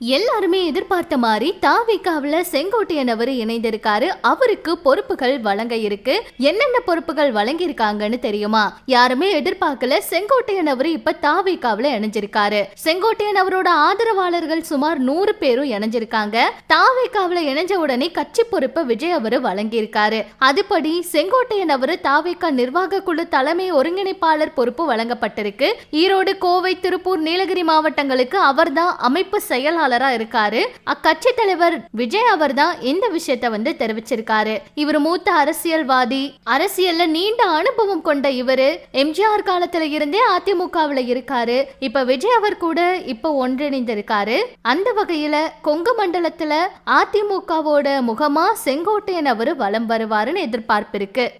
எல்லாருமே எதிர்பார்த்த மாதிரி தாவிகாவுல செங்கோட்டையன் அவர் இணைந்திருக்காரு. அவருக்கு பொறுப்புகள் வழங்க இருக்கு. என்னென்ன பொறுப்புகள் வழங்கி இருக்காங்கன்னு தெரியுமா? யாருமே எதிர்பார்க்கல செங்கோட்டையன் அவர் இப்ப தாவிகாவுல இணைஞ்சிருக்காரு. செங்கோட்டையன் அவரோட ஆதரவாளர்கள் சுமார் நூறு பேரும் இணைஞ்சிருக்காங்க. தாவிகாவுல இணைஞ்ச உடனே கட்சி பொறுப்பை விஜய் அவர் வழங்கியிருக்காரு. அதுபடி செங்கோட்டையன் அவர் தாவிகா நிர்வாக குழு தலைமை ஒருங்கிணைப்பாளர் பொறுப்பு வழங்கப்பட்டிருக்கு. ஈரோடு கோவை திருப்பூர் நீலகிரி மாவட்டங்களுக்கு அவர்தான் அமைப்பு செயலாளர் இருக்காரு. அக்கட்சி தலைவர் விஜய் அவர் தான் இந்த விஷயத்தை வந்து தெரிவிச்சிருக்காரு. இவர் மூத்த அரசியல்வாதி. அரசியல்ல நீண்ட அனுபவம் கொண்ட இவரு. எம்ஜிஆர் காலத்துல இருந்தே அதிமுகவுல இருக்காரு. இப்ப விஜய் அவர் கூட இப்ப ஒன்றிணைந்திருக்காரு. அந்த வகையில கொங்கு மண்டலத்துல அதிமுகவோட முகமா செங்கோட்டையன் அவரு வலம் வருவாருன்னு எதிர்பார்ப்பு இருக்கு.